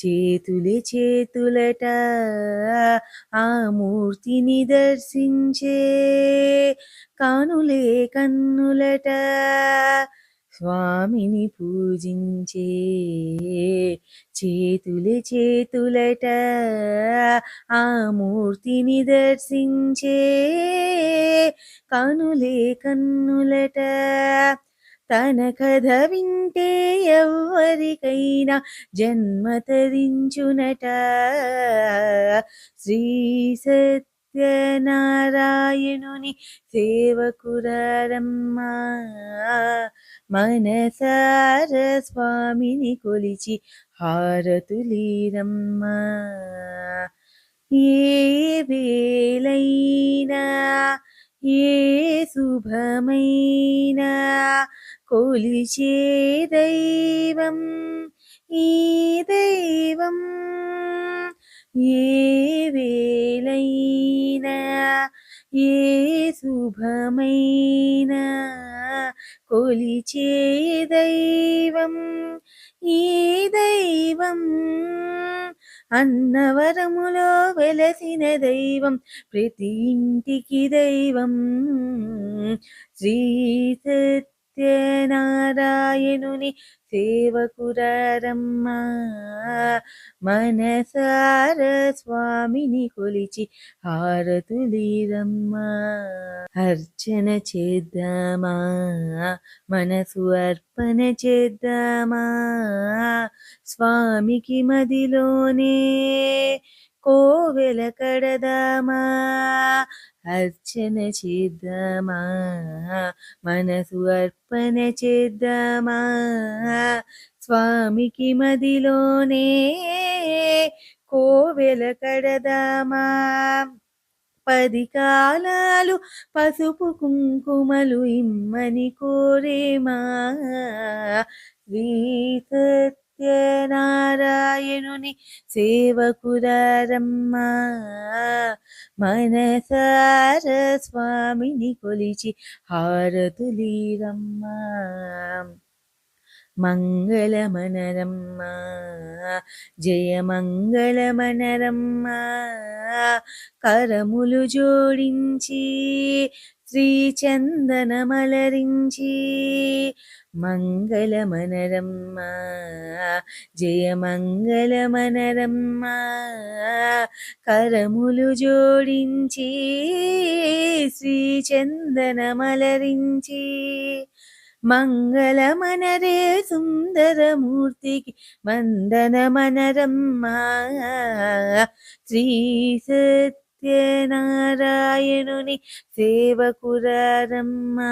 చేతులే చేతులట ఆ మూర్తిని దర్శించే కానులే కన్నులట స్వామిని పూజించే చేతులే చేతులట ఆ మూర్తిని దర్శించే కనులే కన్నులట తన కథ వింటే ఎవరికైనా జన్మ తరించునట శ్రీ సత్యనారాయణుని సేవకురారమ్మా మనసార స్వామిని కొలిచి హారతులీరమ్మా. ఏ వేలైనా ఏ శుభమైనా కొలిచే దైవం ఈ దైవం ఏ వేలైనా ఏ శుభమైనా కొలిచే దైవం ఈ దైవం అన్నవరములో వెలసిన దైవం ప్రతి ఇంటికి దైవం. శ్రీ సత్యనారాయణుని సేవకురమ్మ మనసార స్వామిని కొలిచి హారతులీరమ్మ. అర్చన చేద్దామా? మనసు అర్పణ చేద్దామా? స్వామికి మదిలోనే కోవెల కడదామా? అర్చన చేద్దామా? మనసు అర్పణ చేద్దామా? స్వామికి మదిలోనే కోవెల కడదామా? పది కాలాలు పసుపు కుంకుమలు ఇమ్మని కోరేమా? శ్రీ సత్యనారాయణుని సేవకురారమ్మా. మనసార స్వామిని కొలిచి హారతులీరమ్మా. మంగళమనరమ్మా జయ మంగళమనరమ్మా కరములు జోడించి శ్రీ చందనమలరించి మంగళమనరమ్మా జయ మంగళమనరమ్మా కరములు జోడించి శ్రీ చందనమలరించి మంగళమనరే సుందరమూర్తికి వందనమనరమ్మా. శ్రీ సత్యనారాయణుని సేవకురారమ్మా.